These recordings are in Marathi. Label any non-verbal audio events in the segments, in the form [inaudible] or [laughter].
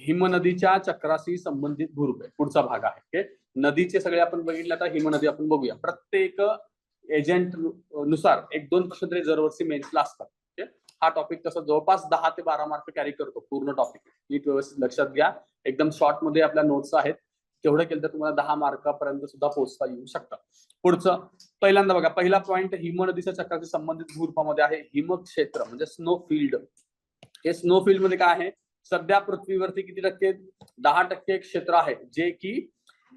हिमनदीच्या चक्राशी संबंधित भूरूप आहे. पुढचा भाग आहे ओके नदीचे सगळे आपण बघितले आता हिमनदी आपण बघूया. प्रत्येक एजंटनुसार एक दोन प्रश्न तरी दरवर्षी मेन्सला असतात हा टॉपिक तसं जवळपास दहा ते बारा मार्क कॅरी करतो पूर्ण टॉपिक नीट व्यवस्थित लक्षात घ्या. एकदम शॉर्टमध्ये आपल्या नोट्स आहेत. तेवढं केलं तर तुम्हाला दहा मार्कापर्यंत सुद्धा पोहोचता येऊ शकतं. पुढचं पहिल्यांदा बघा पहिला पॉईंट हिमनदीच्या चक्राशी संबंधित भूरूपामध्ये आहे हिमक्षेत्र म्हणजे स्नो फील्ड हे स्नो फील्डमध्ये काय आहे? सध्या पृथ्वीवरती किती टक्के? दहा टक्के क्षेत्र आहे जे की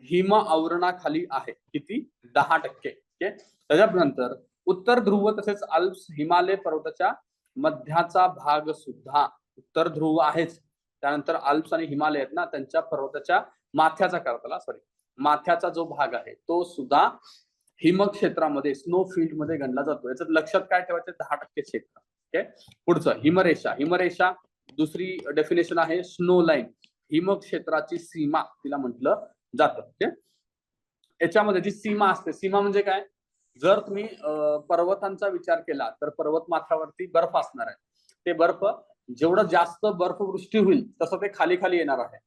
हिम आवरणाखाली आहे. किती? दहा टक्के. ओके? त्याच्यानंतर उत्तर ध्रुव तसेच अल्प्स हिमालय पर्वताच्या मध्याचा भाग सुद्धा उत्तर ध्रुव आहेच. त्यानंतर अल्प्स आणि हिमालय आहेत ना त्यांच्या पर्वताच्या माथ्याचा करताला सॉरी माथ्याचा जो भाग आहे तो सुद्धा हिमक्षेत्रामध्ये स्नो फील्डमध्ये गणला जातो याच्यात लक्षात काय ठेवायचं? दहा टक्के क्षेत्र. ओके? पुढचं हिमरेषा. हिमरेषा दुसरी डेफिनेशन आहे स्नो लाईन हिमक्षेत्राची सीमा तिला म्हटलं जातं. ओके याच्यामध्ये जी सीमा असते सीमा म्हणजे काय? जर तुम्ही पर्वतांचा विचार केला तर पर्वतमाथ्यावरती बर्फ असणार आहे. ते बर्फ जेवढं जास्त बर्फवृष्टी होईल तसं ते खाली खाली येणार आहे.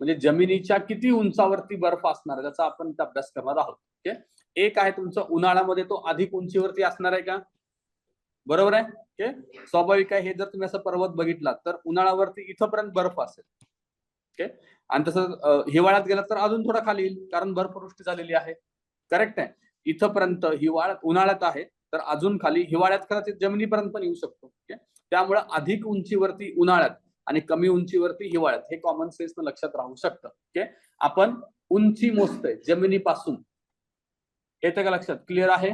म्हणजे जमिनीच्या किती उंचावरती बर्फ असणार आहे त्याचा आपण अभ्यास करणार आहोत. ओके एक आहे तुमचं उन्हाळ्यामध्ये तो अधिक उंचीवरती असणार आहे का? बरोबर आहे? ओके? स्वाभाविक आहे. हे जर तुम्ही असं पर्वत बघितला तर उन्हाळ्यावरती इथंपर्यंत बर्फ असेल. ओके? आणि तसं हिवाळ्यात गेला तर अजून थोडा खाली येईल कारण बर्फवृष्टी झालेली आहे. करेक्ट आहे. इथंपर्यंत हिवाळ्यात उन्हाळ्यात आहे तर अजून खाली हिवाळ्यात कदाचित जमिनीपर्यंत पण येऊ शकतो. ओके? त्यामुळे अधिक उंचीवरती उन्हाळ्यात आणि कमी उंचीवरती हिवाळ्यात हे कॉमन सेन्स लक्षात राहू शकतं. ओके? आपण उंची मोजतोय जमिनीपासून. येतं का लक्षात? क्लिअर आहे?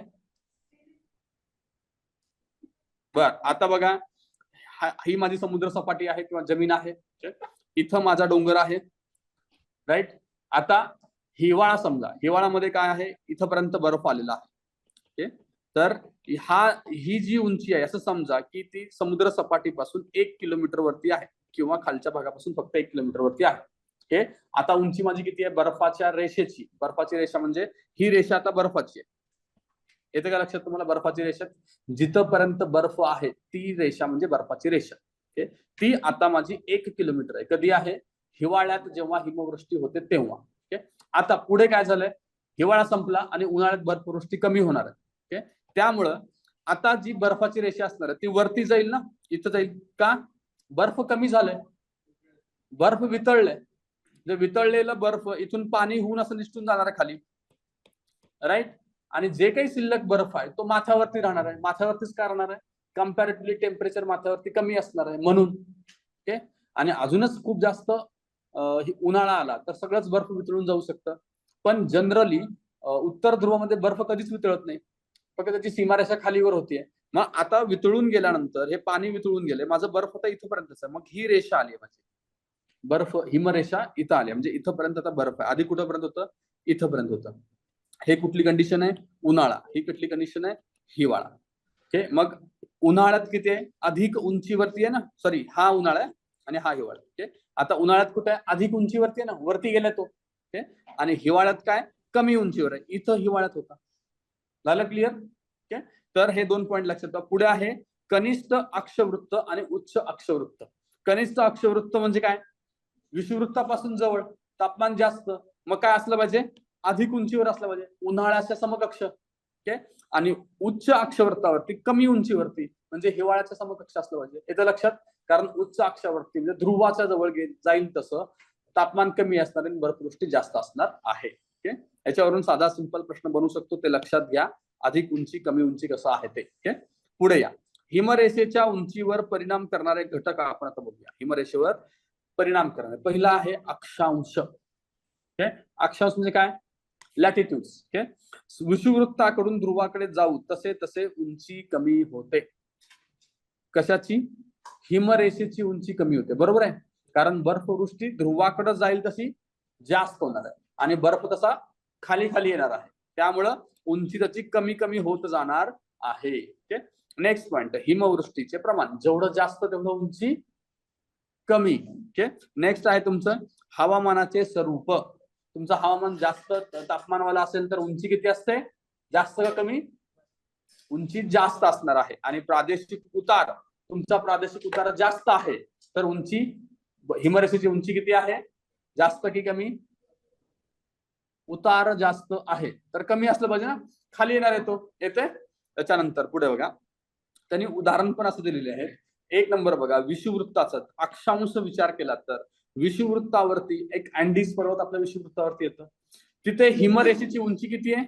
बर आता बघा ही माझी समुद्र सपाटी आहे किंवा जमीन आहे. इथं माझा डोंगर आहे. राईट आता हिवाळा समजा हिवाळ्यामध्ये काय आहे? इथपर्यंत बर्फ आलेला आहे. तर हा ही जी उंची आहे असं समजा की ती समुद्र सपाटीपासून एक किलोमीटर वरती आहे किंवा खालच्या भागापासून फक्त एक किलोमीटर वरती आहे. ओके आता उंची माझी किती आहे? बर्फाच्या रेषेची. बर्फाची रेषा म्हणजे ही रेषा आता बर्फाची आहे. येते का लक्षात तुम्हाला? बर्फाची रेषा. जिथपर्यंत बर्फ आहे ती रेषा म्हणजे बर्फाची रेषा. ओके? ती आता माझी एक किलोमीटर आहे. कधी आहे? हिवाळ्यात जेव्हा हिमवृष्टी होते तेव्हा. ओके? आता पुढे काय झालंय? हिवाळा संपला आणि उन्हाळ्यात बर्फवृष्टी कमी होणार आहे. ओके? त्यामुळं आता जी बर्फाची रेषा असणार आहे ती वरती जाईल ना? इथं जाईल. का? बर्फ कमी झालंय. बर्फ वितळलंय. जे वितळलेलं बर्फ इथून पाणी होऊन असं निसटून जाणार आहे खाली. राईट आणि जे काही शिल्लक बर्फ आहे तो माथ्यावरती राहणार आहे. माथ्यावरतीच का राहणार आहे. कम्पॅरेटिव्हली टेम्परेचर माथ्यावरती कमी असणार आहे म्हणून. ओके आणि अजूनच खूप जास्त उन्हाळा आला तर सगळंच बर्फ वितळून जाऊ शकतं. पण जनरली उत्तर ध्रुवामध्ये बर्फ कधीच वितळत नाही. फक्त त्याची सीमारेषा खालीवर होतीये. मग आता वितळून गेल्यानंतर हे पाणी वितळून गेले माझं बर्फ आता इथपर्यंतच आहे. मग ही रेषा आली आहे माझी. बर्फ हिमरेषा इथं आली म्हणजे इथपर्यंत आता बर्फ आहे. आधी कुठंपर्यंत होतं? इथपर्यंत होतं. हे कुठली कंडिशन आहे? उन्हाळा. ही कुठली कंडिशन आहे? हिवाळा. ओके मग उन्हाळ्यात किती आहे? अधिक उंचीवरती आहे ना? सॉरी हा उन्हाळा आहे आणि हा हिवाळा ओके आता उन्हाळ्यात कुठे आहे? अधिक उंचीवरती आहे ना? वरती गेला तो. ओके आणि हिवाळ्यात काय? कमी उंचीवर आहे. इथं हिवाळ्यात होता. झालं क्लिअर ओके तर हे दोन पॉईंट लक्षात ठेवा. पुढे आहे कनिष्ठ अक्षवृत्त आणि उच्च अक्षवृत्त. कनिष्ठ अक्षवृत्त म्हणजे काय? विषुवृत्तापासून जवळ. तापमान जास्त. मग काय असलं पाहिजे? अधिक उंचीवर असलं पाहिजे. उन्हाळ्याच्या समकक्ष. ओके? आणि उच्च अक्षवृत्तावरती कमी उंचीवरती म्हणजे हिवाळ्याच्या समकक्ष असलं पाहिजे. येतं लक्षात. कारण उच्च अक्षावरती म्हणजे ध्रुवाच्या जवळ जाईल तसं तापमान कमी असणार आणि बर्फवृष्टी जास्त असणार आहे. ओके? याच्यावरून साधा सिंपल प्रश्न बनवू शकतो. ते लक्षात घ्या. अधिक उंची कमी उंची कसं आहे ते. ओके? पुढे या. हिमरेषेच्या उंचीवर परिणाम करणारे घटक आपण आता बघूया. हिमरेषेवर परिणाम करणारे. पहिला आहे अक्षांश. ओके? अक्षांश म्हणजे काय? लॅटिट्यूड्स ओके विषुवृत्ताकडून ध्रुवाकडे जाऊ तसे तसे उंची कमी होते. कशाची? हिमरेषेची उंची कमी होते. बरोबर आहे? कारण बर्फवृष्टी ध्रुवाकडे जाईल तशी जास्त होणार आहे. आणि बर्फ तसा खाली खाली येणार आहे. त्यामुळं उंची त्याची कमी कमी होत जाणार आहे. ओके नेक्स्ट पॉइंट हिमवृष्टीचे प्रमाण. जेवढं जास्त तेवढं उंची कमी. ओके नेक्स्ट आहे तुमचं हवामानाचे स्वरूप. तुमचं हवामान जास्त तापमानवाला असेल तर उंची किती असते? जास्त का कमी? उंची जास्त असणार आहे. आणि प्रादेशिक उतार तुमचा प्रादेशिक उतार जास्त आहे तर उंची हिमरेषेची उंची किती आहे? जास्त की कमी? उतार जास्त आहे. तर कमी असलं पाहिजे ना? खाली येणार आहे तो. येते त्याच्यानंतर पुढे बघा. त्यांनी उदाहरण पण असं दिलेले आहे एक नंबर बघा विषुवृत्ताचा अक्षांश विचार केला तर विषुववृत्तावरती एक अँडीज पर्वत आपल्या विषुववृत्तावरती येतं. तिथे हिमरेषेची उंची किती आहे?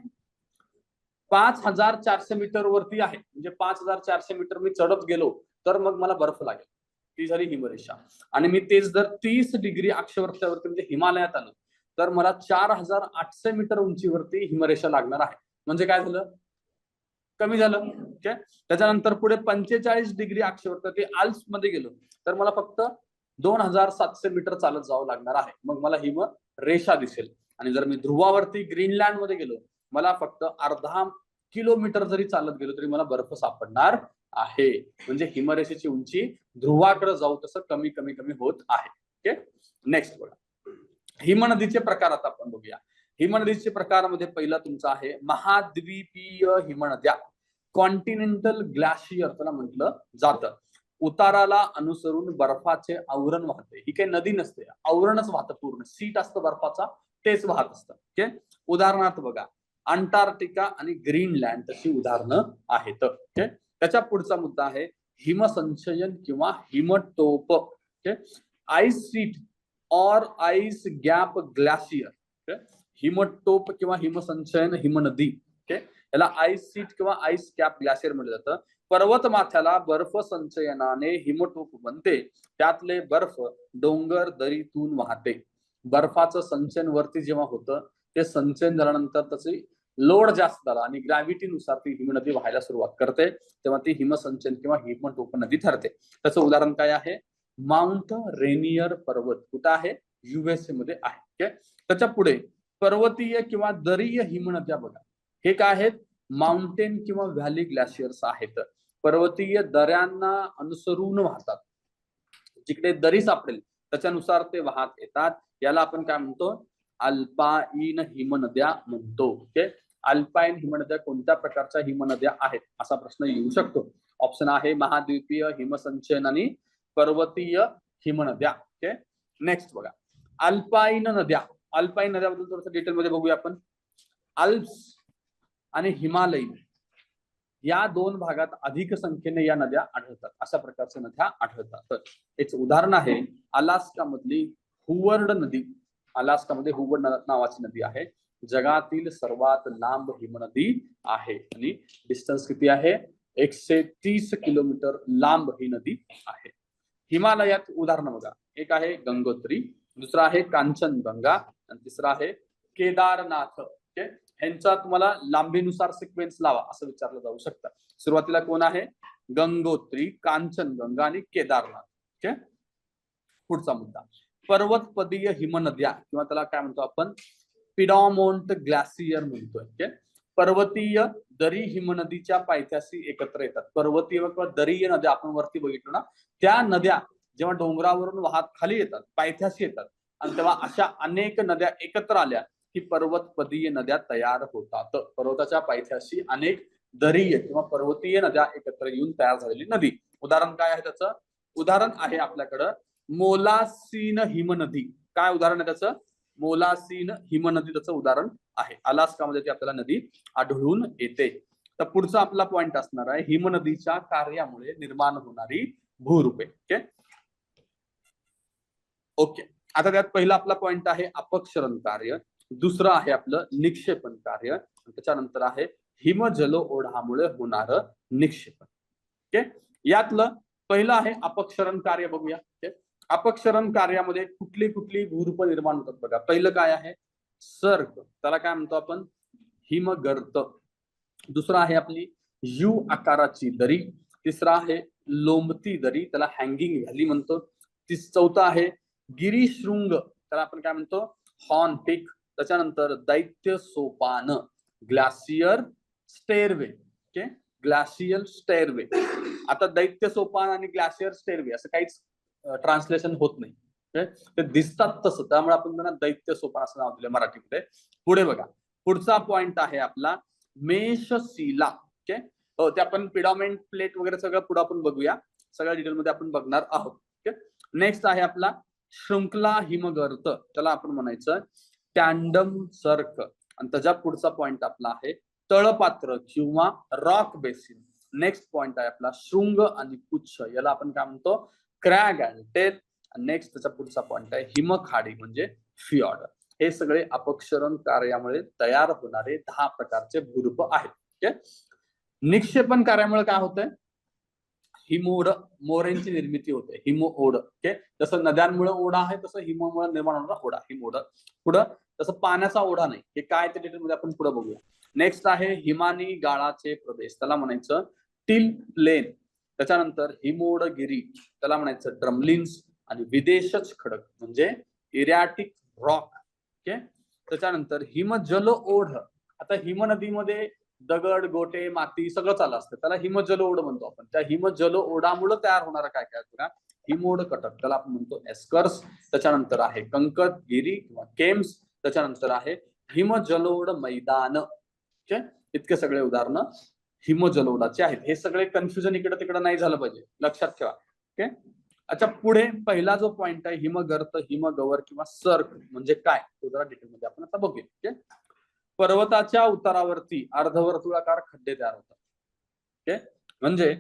पाच हजार चारशे मीटर वरती आहे. म्हणजे पाच हजार चारशे मीटर मी चढत गेलो तर मग मला बर्फ लागेल. ती झाली हिमरेषा. आणि मी तेच जर तीस डिग्री अक्षवृत्तावरती म्हणजे हिमालयात आलो तर मला चार हजार आठशे मीटर उंचीवरती हिमरेषा लागणार आहे. म्हणजे काय झालं? कमी झालं. ठीक आहे त्याच्यानंतर पुढे पंचेचाळीस डिग्री अक्षरवृत्त ते आल्समध्ये गेलो. तर मला फक्त दोन हजार सातशे मीटर चालत जावं लागणार आहे. मग मला हिम रेषा दिसेल. आणि जर मी ध्रुवावरती ग्रीनलँडमध्ये गेलो मला फक्त अर्धा किलोमीटर जरी चालत गेलो तरी मला बर्फ सापडणार आहे. म्हणजे हिमरेषेची उंची ध्रुवाकडे जाऊ तसं कमी कमी कमी होत आहे. ओके नेक्स्ट बघा. हिमनदीचे प्रकार आता आपण बघूया. हिमनदीचे प्रकारामध्ये पहिला तुमचा आहे महाद्वीपीय हिमनद्या कॉन्टिनेंटल ग्लॅशियर त्याला म्हटलं जातं. उताराला अनुसरून बर्फाचे आवरण वाहते. ही काही नदी नसते. आवरणच वाहतं पूर्ण. सीट असतं बर्फाचा तेच वाहत असतं. ओके? उदाहरणार्थ बघा. अंटार्क्टिका आणि ग्रीनलँड तशी उदाहरणं आहेत. ओके? त्याच्या पुढचा मुद्दा आहे हिमसंचयन किंवा हिमटोप. Okay? Ice sheet or ice gap glacier हिमटोप किंवा हिमसंचयन हिमनदी. ओके? याला आईस सीट किंवा आईस कॅप ग्लॅशियर म्हटलं जातं. पर्वतमाथ्याला बर्फ संचयनाने हिमटोप बनते. त्यातले बर्फ डोंगर दरीतून वाहते. बर्फाचं संचयन वरती जेव्हा होतं ते संचयन झाल्यानंतर त्याची लोड जास्त झाला आणि ग्रॅव्हिटीनुसार ती हिमनदी व्हायला सुरुवात करते. तेव्हा ती हिमसंचन किंवा हिमटोप नदी ठरते. त्याचं उदाहरण काय आहे? माउंट रेनियर पर्वत कुठं आहे? युएसए मध्ये आहे. त्याच्या पुढे पर्वतीय किंवा दरीय हिमनद्या बघा. हे काय आहेत? माउंटेन किंवा व्हॅली ग्लॅशियर्स आहेत. पर्वतीय दऱ्यांना अनुसरून वाहतात. जिकडे दरी सापडेल त्याच्यानुसार ते वाहत येतात. याला आपण काय म्हणतो? अल्पाईन हिमनद्या म्हणतो. ओके? अल्पाईन हिमनद्या कोणत्या प्रकारच्या हिमनद्या आहेत? असा प्रश्न येऊ शकतो. ऑप्शन आहे महाद्वीपीय हिमसंचयन आणि पर्वतीय हिमनद्या. ओके? नेक्स्ट बघा. अल्पाईन नद्या. अल्पाईन नद्याबद्दल थोडस डिटेल मध्ये बघूया आपण. अल्प्स आणि हिमालयीन. या दोन भागात अधिक संख्येने या नद्या आढळतात. अशा प्रकारच्या नद्या आढळतात. तर याचं उदाहरण आहे अलास्का मधली हुवर्ड नदी. अलास्कामध्ये हुवर्ड नावाची नदी आहे. जगातील सर्वात लांब हिमनदी आहे. आणि डिस्टन्स किती आहे? एकशे तीस किलोमीटर लांब ही नदी आहे. हिमालयात उदाहरण बघा. एक आहे गंगोत्री, दुसरा आहे कांचनगंगा, आणि तिसरा आहे केदारनाथ. यांचा तुम्हाला लांबीनुसार सिक्वेन्स लावा असं विचारलं जाऊ शकतं. सुरुवातीला कोण आहे? गंगोत्री कांचनगंगा आणि केदारनाथ. ओके पुढचा मुद्दा. पर्वतपदीय हिमनद्या किंवा त्याला काय म्हणतो आपण? पिडॉमोंट ग्लॅसियर म्हणतोय. ओके पर्वतीय दरी हिमनदीच्या पायथ्याशी एकत्र येतात. पर्वतीय किंवा दरीय नद्या आपण वरती बघितलो ना त्या नद्या जेव्हा डोंगरावरून वाहत खाली येतात पायथ्याशी येतात. आणि तेव्हा अशा अनेक नद्या एकत्र आल्या की पर्वतपदीय नद्या तयार होतात. पर्वताच्या पायथ्याशी अनेक दरीय किंवा पर्वतीय नद्या एकत्र येऊन तयार झालेली नदी. उदाहरण काय आहे त्याचं? उदाहरण आहे आपल्याकडं मोलासीन हिमनदी. काय उदाहरण आहे त्याचं? मोलासीन हिमनदी त्याचं उदाहरण आहे. अलास्कामध्ये ती आपल्याला नदी आढळून येते. तर पुढचा आपला पॉइंट असणार आहे. हिमनदीच्या कार्यामुळे निर्माण होणारी भूरूपे. ओके ओके आता त्यात पहिला आपला पॉइंट आहे अपक्षरण कार्य. दुसरं आहे आपलं निक्षेपण कार्य. त्याच्यानंतर आहे हिमजल ओढामुळे होणार निक्षेपण. ओके? यातलं पहिलं आहे अपक्षरण कार्य बघूया. ओके? अपक्षरण कार्यामध्ये कुठली कुठली भूरूप निर्माण होतात बघा. पहिलं काय आहे? सर्ग. त्याला काय म्हणतो आपण? हिमगर्त. दुसरं आहे आपली यू आकाराची दरी. तिसरा आहे लोंबती दरी. त्याला हँगिंग व्हॅली म्हणतो. तीस चौथा आहे गिरीशृंग. त्याला आपण काय म्हणतो? हॉर्न पिक त्याच्यानंतर दैत्य Sopan glacier stairway okay glacier stairway आता दैत्य सोपान आणि ग्लासियर स्टेअरवे असं काहीच ट्रान्सलेशन होत नाही. ते दिसतात तसं. त्यामुळे आपण त्यांना दैत्य सोपान असं नाव दिलं मराठीमध्ये. पुढे बघा. पुढचा पॉइंट आहे आपला मेषशिला. ओके हो ते आपण पिडामेंट प्लेट वगैरे सगळं पुढे आपण बघूया. सगळ्या डिटेल मध्ये आपण बघणार आहोत. ओके नेक्स्ट आहे आपला शृंखला हिमगर्त. त्याला आपण म्हणायचं टँडम सर्क. आणि त्याच्या पुढचा पॉइंट आपला आहे तळपात्र किंवा रॉक बेसिन नेक्स्ट पॉइंट आहे आपला शृंग आणि पुच्छ. याला आपण काय म्हणतो? क्रॅग अँड टेल नेक्स्ट त्याचा पुढचा पॉइंट आहे हिमखाडी म्हणजे फिऑर्ड हे सगळे अपक्षरण कार्यामुळे तयार होणारे दहा प्रकारचे भूरूप आहेत. निक्षेपण कार्यामुळे काय होतंय? हिमोड मोरेंची निर्मिती होते. हिमो ओढ ओके? जसं नद्यांमुळे ओढा आहे तसं हिमोमुळे निर्माण होणारा ओढा हिमोड. पुढं तसं पाण्याचा ओढा नाही. हे काय ते डिटेलमध्ये आपण पुढे बघूया. नेक्स्ट आहे हिमानी गाळाचे प्रदेश. त्याला म्हणायचं टिल प्लेन. त्याच्यानंतर हिमोडगिरी. त्याला म्हणायचं ड्रमलिन्स आणि विदेशच खडक म्हणजे इरॅटिक रॉक ओके? त्याच्यानंतर हिमजल ओढ. आता हिम नदीमध्ये दगड गोटे माती सगळं चालू असतं. त्याला हिमजल ओढ म्हणतो आपण. त्या हिमजल ओढामुळे तयार होणारा काय काय बघा हिमोड कटक. त्याला आपण म्हणतो एस्कर्स. त्याच्यानंतर आहे कंकत गिरी किंवा केम्स. त्याच्यानंतर आहे हिमजलोड मैदान. इतके सगळे उदाहरणं हिमजलोडाचे आहेत. हे सगळे कन्फ्युजन इकडे तिकडे नाही झालं पाहिजे. लक्षात ठेवा. ओके? अच्छा पुढे पहिला जो पॉइंट आहे हिमगर्त हिमगवर किंवा सर्क म्हणजे काय? तो जरा डिटेल मध्ये आपण आता बघूया. ओके? पर्वताच्या उतारावरती अर्धवर्तुळाकार खड्डे तयार होतात. ओके? म्हणजे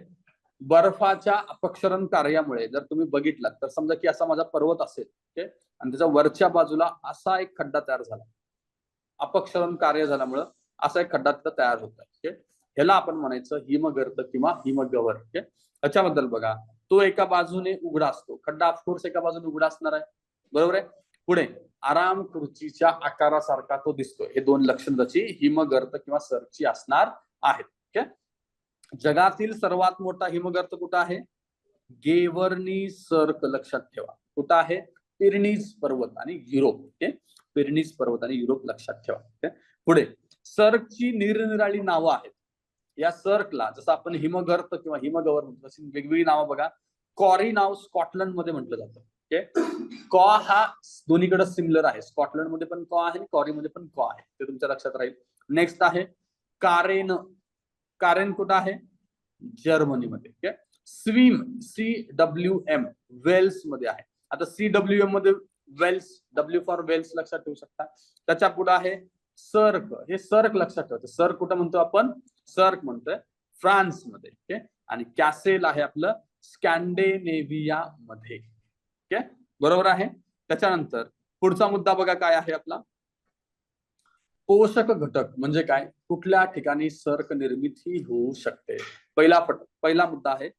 बर्फाच्या अपक्षरण कार्यामुळे जर तुम्ही बघितलात तर समजा की असा माझा पर्वत असेल ओके? आणि त्याच्या वरच्या बाजूला असा एक खड्डा तयार झाला. अपक्षरण कार्य झाल्यामुळं असा एक खड्डा तिथं तयार होत आहे ओके? ह्याला आपण म्हणायचं हिमगर्त किंवा हिमगवर ओके? ह्याच्याबद्दल बघा. तो एका बाजूने उघडा असतो. खड्डा ऑफकोर्स एका बाजूने उघडा असणार आहे. बरोबर आहे? पुढे. आराम खुर्चीच्या आकारासारखा तो दिसतो हे दोन लक्षण त्याची हिमगर्त किंवा सरची असणार आहेत. ओके जगातील सर्वात मोठा हिमगर्त कुठं आहे? गेवर्नी सर्क लक्षात ठेवा. कुठं आहे? पिरणीज पर्वत आणि युरोप. ओके पिरणीज पर्वत आणि युरोप लक्षात ठेवा. ओके पुढे सर्कची निरनिराळी नावं आहेत. या सर्कला जसं आपण हिमगर्त किंवा हिमगवर म्हणतो तशी वेगवेगळी नावं बघा. कॉरी नाव स्कॉटलंडमध्ये म्हटलं जातं. कॉ हा दोन्हीकडे सिमिलर आहे. स्कॉटलंडमध्ये पण कॉ आहे कॉरी मध्ये पण कॉ आहे. ते तुमच्या लक्षात राहील. नेक्स्ट आहे कारेन. कारेन कुठं आहे? जर्मनीमध्ये. Okay? Swim C W M वेल्समध्ये आहे. आता सी डब्ल्यू एममध्ये वेल्स डब्ल्यू फॉर वेल्स लक्षात ठेवू शकता. त्याच्या पुढे आहे सर्क. हे सर्क लक्षात ठेवायचं. सर्क कुठं म्हणतो आपण? सर्क म्हणतोय फ्रान्समध्ये ओके? आणि कॅसेल आहे आपलं स्कॅन्डेनेव्हिया मध्ये ओके? बरोबर आहे? त्याच्यानंतर पुढचा मुद्दा बघा काय आहे आपला? पोषक घटक म्हणजे काय? कुठल्या ठिकाणी सर्क निर्मिती होऊ शकते? पहिला पट पहिला मुद्दा आहे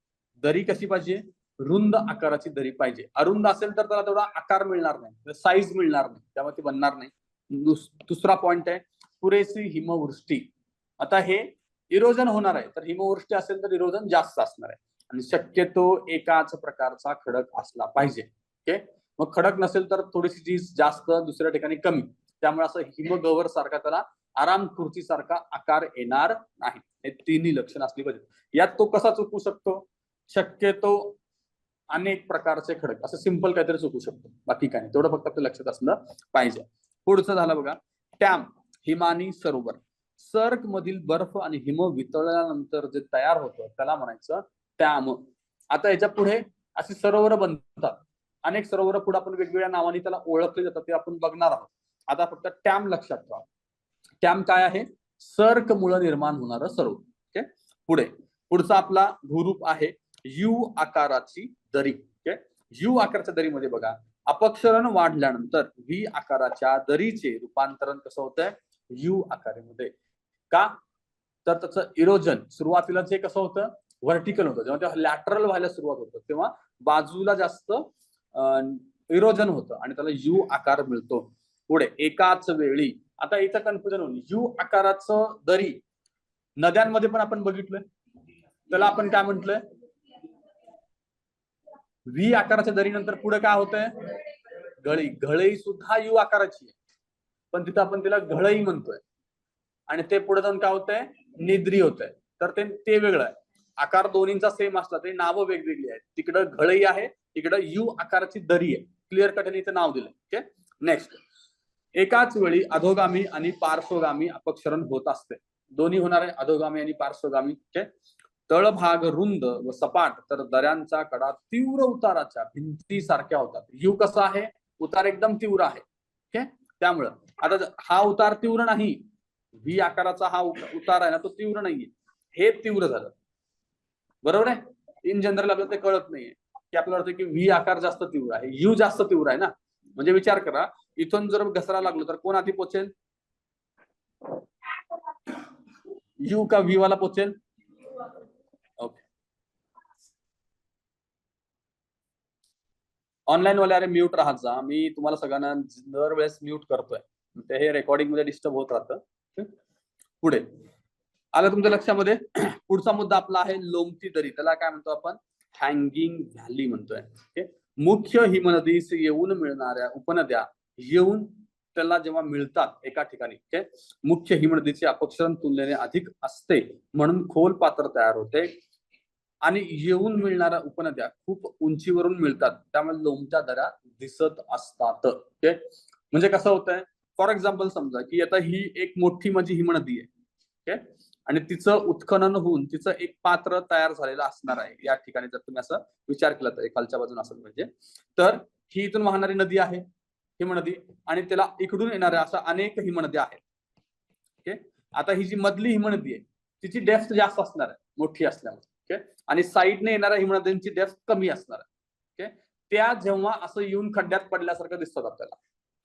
दरी कशी पाहिजे? रुंद आकाराची दरी पाहिजे. अरुंद असेल तर त्याला तेवढा आकार मिळणार नाही साईज मिळणार नाही त्यामुळे ती बनणार नाही. दुसरा पॉइंट आहे पुरेशी हिमवृष्टी. आता हे इरोजन होणार आहे. तर हिमवृष्टी असेल तर इरोजन जास्त असणार आहे. आणि शक्यतो एकाच प्रकारचा खडक असला पाहिजे. ओके? मग खडक नसेल तर थोडीशी चीज जास्त दुसऱ्या ठिकाणी कमी. त्यामुळे असं हिमगवर सारखा त्याला आराम खुर्ची सारखा आकार येणार नाही. हे तिन्ही लक्षण असली पाहिजे यात तो कसा चुकू शकतो? शक्यतो अनेक प्रकारचे खडक. असं सिंपल काहीतरी चुकू शकतो. बाकी काय नाही. तेवढं फक्त आपल्या लक्षात असलं पाहिजे. पुढचं झालं बघा. टॅम हिमानी सरोवर. सर्क मधील बर्फ आणि हिम वितळल्यानंतर जे तयार होतं त्याला म्हणायचं टॅम. आता याच्यापुढे अशी सरोवर बनतात. अनेक सरोवर पुढे आपण वेगवेगळ्या नावाने त्याला ओळखले जातात ते आपण बघणार आहोत. आता फक्त टॅम लक्षात ठेवा. टॅम काय आहे? सर्क मुळे निर्माण होणारं सरोवर. ओके? पुढे. पुढचा आपला भूरूप आहे यू आकाराची दरी. ओके? यू आकाराच्या दरीमध्ये बघा. अपक्षरण वाढल्यानंतर व्ही आकाराच्या दरीचे रूपांतरण कसं होतंय? यू आकारामध्ये. का? तर त्याचं इरोजन सुरुवातीला जे कसं होतं? व्हर्टिकल होतं. जेव्हा तेव्हा लॅटरल व्हायला सुरुवात होतं तेव्हा बाजूला जास्त इरोजन होतं आणि त्याला यू आकार मिळतो. पुढे एकाच वेळी आता इथं कन्फ्युजन होईल यू आकाराचं दरी नद्यांमध्ये पण आपण बघितलंय. त्याला आपण काय म्हंटलय? व्ही आकाराच्या दरीनंतर पुढे काय होतंय? गळी. गळई सुद्धा यू आकाराची आहे. पण तिथं आपण तिला घळई म्हणतोय. आणि ते पुढे जाऊन काय होतंय? निद्री होतंय. तर ते ते वेगळं आहे. आकार दोन्हींचा सेम असला तरी नावं वेगवेगळी आहेत. तिकडं घळई आहे तिकडं यू आकाराची दरी आहे. क्लिअर कटने इथं नाव दिलंय. ओके नेक्स्ट एकाच वेळी अधोगामी आणि पार्श्वगामी अपक्षरण होत असते. दोन्ही होणार आहे अधोगामी आणि पार्श्वगामी. ओके तळभाग रुंद व सपाट तर दऱ्यांचा कडा तीव्र उताराच्या भिंती सारख्या होतात. यू कसा आहे? उतार एकदम तीव्र आहे. ओके त्यामुळं. आता हा उतार तीव्र नाही. व्ही आकाराचा हा उतार आहे ना तो तीव्र नाहीये. हे तीव्र झालं. बरोबर आहे? इन जनरल आपल्याला ते कळत नाहीये. की आपल्याला वाटतं की व्ही आकार जास्त तीव्र आहे यू जास्त तीव्र आहे ना? म्हणजे विचार करा इथून जर घसरा लागलो तर कोण आधी पोचेल? यू का व्ही वाला पोचेल? ओके ऑनलाईन वाले अरे म्यूट राहत जा. मी तुम्हाला सगळ्यांना दरवेळेस म्यूट करतोय. ते हे रेकॉर्डिंगमध्ये डिस्टर्ब होत राहतं. पुढे. आलं तुमच्या लक्षामध्ये? [clears throat] पुढचा मुद्दा आपला आहे लोमती दरी. त्याला काय म्हणतो आपण? हँगिंग व्हॅली म्हणतोय. मुख्य हिमनदीस येऊन मिळणाऱ्या उपनद्या येऊन त्याला जेव्हा मिळतात एका ठिकाणी मुख्य हिमनदीचे अपक्षरण तुलनेने अधिक असते म्हणून खोल पात्र तयार होते. आणि येऊन मिळणाऱ्या उपनद्या खूप उंचीवरून मिळतात. त्यामुळे लोमच्या दऱ्या दिसत असतात ओके? म्हणजे कसं होतंय? फॉर एक्झाम्पल समजा की आता ही एक मोठी माझी हिमनदी आहे ओके? आणि तिचं उत्खनन होऊन तिचं एक पात्र तयार झालेलं असणार आहे. या ठिकाणी जर तुम्ही असं विचार केला तर खालच्या बाजून असेल म्हणजे. तर ही इथून वाहणारी नदी आहे हिमनदी आणि त्याला इकडून येणाऱ्या अशा अनेक हिमनद्या आहेत. ओके? आता ही जी मधली हिमनदी आहे तिची डेप्थ जास्त असणार आहे मोठी असल्यामुळे. ओके? आणि साईडने येणाऱ्या हिमनद्यांची डेप्थ कमी असणार आहे. ओके? त्या जेव्हा असं येऊन खड्ड्यात पडल्यासारखं दिसतात आपल्याला.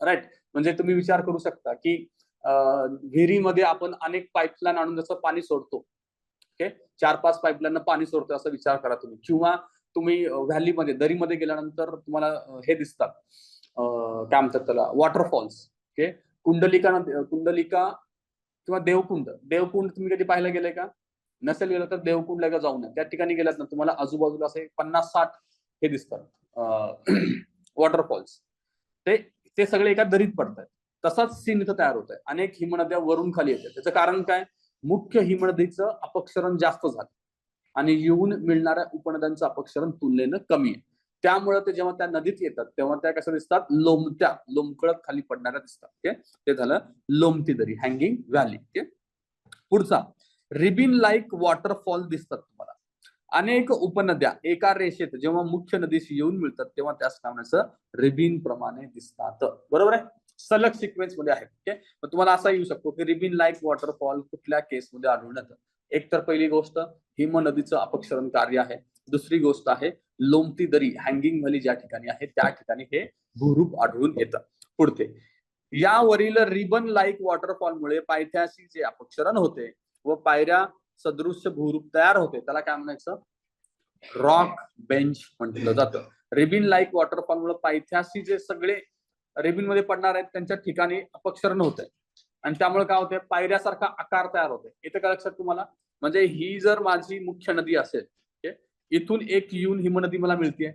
राईट म्हणजे तुम्ही विचार करू शकता की विहिरीमध्ये आपण अनेक पाईपलाईन आणून जसं पाणी सोडतो. ओके? चार पाच पाईपलाईन पाणी सोडतो असा विचार करा तुम्ही. किंवा तुम्ही व्हॅलीमध्ये दरीमध्ये गेल्यानंतर तुम्हाला हे दिसतात. काय म्हणतात त्याला? Waterfalls okay? कुंडलिका कुंडलिका किंवा देवकुंड. देवकुंड तुम्ही कधी पाहायला गेले का? नसेल गेलं तर देवकुंडला का जाऊन त्या ठिकाणी गेलात ना तुम्हाला आजूबाजूला असे पन्नास साठ हे दिसतात. वॉटरफॉल्स [clears throat] ते ते सगळे एका दरीत पडतात तसाच सीन इथं तयार होत आहे अनेक हिमनद्या वरून खाली येतात. त्याचं कारण काय? मुख्य हिमनदीचं अपक्षरण जास्त झालं. आणि येऊन मिळणाऱ्या उपनद्यांचं अपक्षरण तुलनेनं कमी आहे. त्यामुळे ते जेव्हा त्या नदीत येतात तेव्हा त्या कसं दिसतात? लोमत्या लोमकळत खाली पडणाऱ्या दिसतात. ओके? ते झालं लोमती दरी हँगिंग व्हॅली ओके? पुढचा. रिबिन लाईक वॉटरफॉल दिसतात तुम्हाला. अनेक उपनद्या एका रेषेत जेव्हा मुख्य नदीशी येऊन मिळतात तेव्हा त्याच नावाचं रिबिन प्रमाणे दिसतात. बरोबर आहे? सलग सिक्वेन्समध्ये आहे ओके मग तुम्हाला असा येऊ शकतो की रिबिन लाईक वॉटरफॉल कुठल्या केस मध्ये आढळून येतं? एक तर पहिली गोष्ट हिम नदीचं अपक्षरण कार्य आहे. दुसरी गोष्ट आहे लोमती दरी हँगिंग व्हॅली ज्या ठिकाणी आहे त्या ठिकाणी हे भूरूप आढळून येतं. पुढते यावरील रिबन लाईक वॉटरफॉलमुळे पायथ्याशी जे अपक्षरण होते व पायऱ्या सदृश्य भूरूप तयार होते त्याला काय म्हणायचं? रॉक बेंच म्हटलं जातं. रिबिन लाईक वॉटरफॉलमुळे पायथ्याशी जे सगळे रेबीनमध्ये पडणार आहेत त्यांच्या ठिकाणी अपक्षरण होत आहे आणि त्यामुळे काय होते पायऱ्यासारखा आकार तयार होते इथं काय लक्षात तुम्हाला? म्हणजे ही जर माझी मुख्य नदी असेल इथून एक येऊन हिमनदी मला मिळते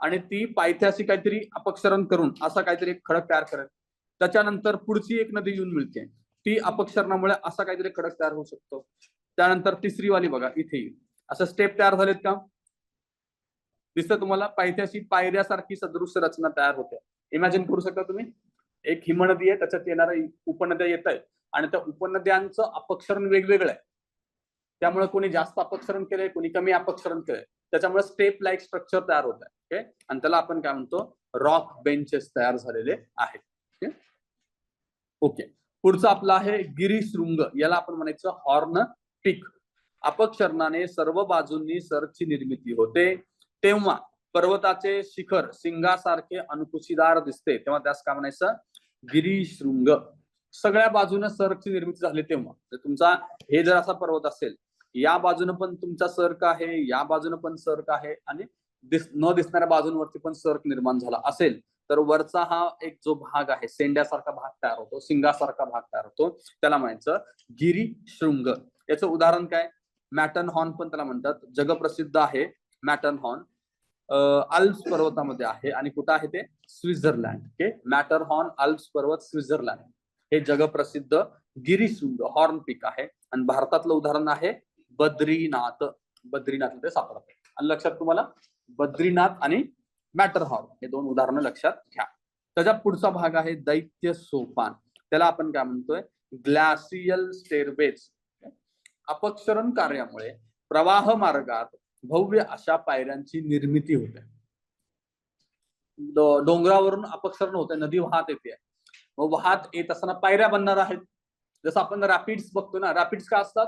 आणि ती पायथ्याशी काहीतरी अपक्षरण करून असा काहीतरी एक खडक तयार करेल. त्याच्यानंतर पुढची एक नदी येऊन मिळते ती अपक्षरणामुळे असा काहीतरी खडक तयार होऊ शकतो. त्यानंतर तिसरी वाली बघा इथे येईल. असं स्टेप तयार झालेत का? दिसतं तुम्हाला? पायथ्याशी पायऱ्यासारखी सदृश्य रचना तयार होते. इमॅजिन करू शकता तुम्ही. एक हिमनदी आहे त्याच्यात येणाऱ्या उपनद्या येत आहेत आणि त्या उपनद्यांचं अपक्षरण वेगवेगळं आहे. त्यामुळे कोणी जास्त अपक्षरण केलंय कोणी कमी अपक्षरण केलंय. त्याच्यामुळे स्टेप लाईक स्ट्रक्चर तयार होत आहे. ओके आणि त्याला आपण काय म्हणतो? रॉक बेंचेस तयार झालेले आहेत. ओके पुढचं आपलं आहे गिरीशृंग. याला आपण म्हणायचं हॉर्न पीक अपक्षरणाने सर्व बाजूंनी सरची निर्मिती होते. तेव्हा पर्वताचे शिखर सिंगासारखे अनुकुशीदार दिसते. तेव्हा त्यास काय म्हणायचं? गिरीशृंग सगळ्या बाजूने सरची निर्मिती झाली तेव्हा. तर तुमचा हे जर असा पर्वत असेल या बाजूने पण तुमचा सर्क आहे? या बाजूने पण सर्क आहे? आणि दिस न दिसणाऱ्या बाजूंवरती पण सर्क निर्माण झाला असेल तर वरचा हा एक जो भाग आहे सेंड्यासारखा भाग तयार होतो सिंगासारखा भाग तयार होतो. त्याला म्हणायचं गिरी शृंग. याचं उदाहरण काय? मॅटन हॉर्न पण त्याला म्हणतात. जगप्रसिद्ध आहे मॅटन हॉर्न अल्प्स पर्वतामध्ये आहे आणि कुठं आहे ते? Switzerland. Okay Matterhorn Alps पर्वत स्वित्झर्लंड. हे जगप्रसिद्ध गिरीशुंड हॉर्न पीक आहे. आणि भारतातलं उदाहरण आहे बद्रीनाथ. बद्रीनाथ ते सापडत. आणि लक्षात तुम्हाला? बद्रीनाथ आणि मॅटर हॉर्न हे दोन उदाहरणं लक्षात घ्या. त्याच्या पुढचा भाग आहे दैत्य सोपान. त्याला आपण काय म्हणतोय? ग्लॅसियल स्टेरवेज. अपक्षरण कार्यामुळे प्रवाह मार्गात भव्य अशा पायऱ्यांची निर्मिती होते. डोंगरावरून अपक्षरण होते नदी वाहत येते. मग वाहत येत असताना पायऱ्या बनणार आहेत. जसं आपण रॅपिड्स बघतो ना रॅपिड्स का असतात?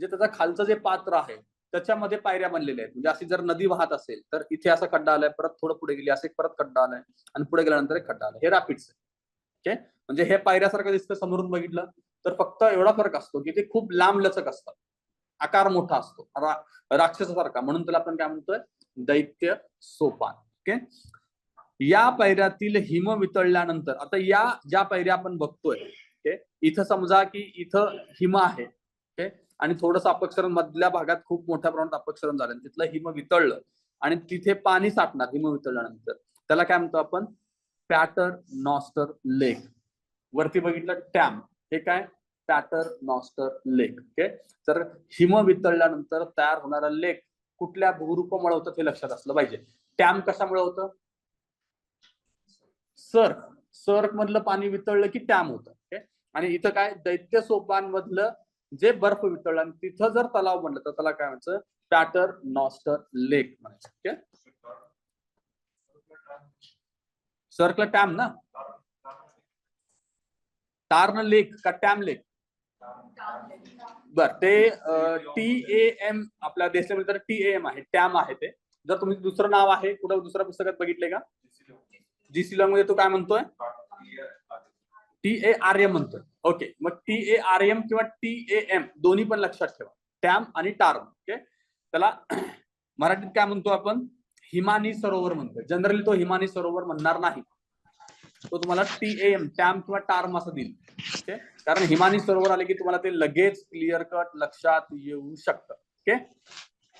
जे त्याचा खालचं जे पात्र आहे त्याच्यामध्ये पायऱ्या बनलेल्या आहेत. म्हणजे अशी जर नदी वाहत असेल तर इथे असा खड्डा आलाय परत थोडं पुढे गेली असं एक परत खड्डा आलाय आणि पुढे गेल्यानंतर एक खड्डा आलाय. हे रॅपिड्स ओके? म्हणजे हे पायऱ्यासारखं दिसतं समोरून बघितलं तर फक्त एवढा फरक असतो की ते खूप लांब लचक असतात. आकार मोठा असतो. रा- राक्षसासारखा म्हणून त्याला आपण काय म्हणतोय? दैत्य सोपान. ओके या पायऱ्यातील हिम वितळल्यानंतर आता या ज्या पायऱ्या आपण बघतोय ओके इथं समजा की इथं हिम आहे ओके आणि थोडस अपक्षरण मधल्या भागात खूप मोठ्या प्रमाणात अपक्षरण झालं. तिथलं हिम वितळलं आणि तिथे पाणी साठणार हिम वितळल्यानंतर. त्याला काय म्हणतो आपण? Paternoster lake. वरती बघितलं टॅम. हे काय? पॅटर नॉस्टर लेक ओके तर हिम वितळल्यानंतर तयार होणारा लेक कुठल्या भूरूपामुळे होतं हे लक्षात असलं पाहिजे. टॅम कशामुळे होतं? सर्क सर्क मधलं पाणी वितळलं की टॅम होतं. ओके आणि इथं काय? दैत्य सोपांमधलं जे बर्फ वितळलं आणि तिथं जर तलाव म्हणलं तर त्याला काय म्हणायचं? पॅटर नॉस्टर लेक म्हणायचं. ओके सर्कला टॅम ना? तारन लेक का टॅम लेक बर ते टी ए एम आपल्या देशामध्ये तर टी ए एम आहे टॅम आहे ते. जर तुम्ही दुसरं नाव आहे कुठं दुसऱ्या पुस्तकात बघितले का? जी सिलॉंगमध्ये तो काय म्हणतोय? टी ए आर एम म्हणतोय. ओके मग टी ए आर एम किंवा टी ए एम दोन्ही पण लक्षात ठेवा. टॅम आणि टार्म ओके? त्याला [clears throat] मराठीत काय म्हणतो आपण? हिमानी सरोवर म्हणतोय. जनरली तो हिमानी सरोवर म्हणणार नाही. तो तुम्हाला टी एम टॅम किंवा टार्म असं देईल. ओके कारण हिमानी सरोवर आले की तुम्हाला ते लगेच क्लिअर कट लक्षात येऊ शकतं. ओके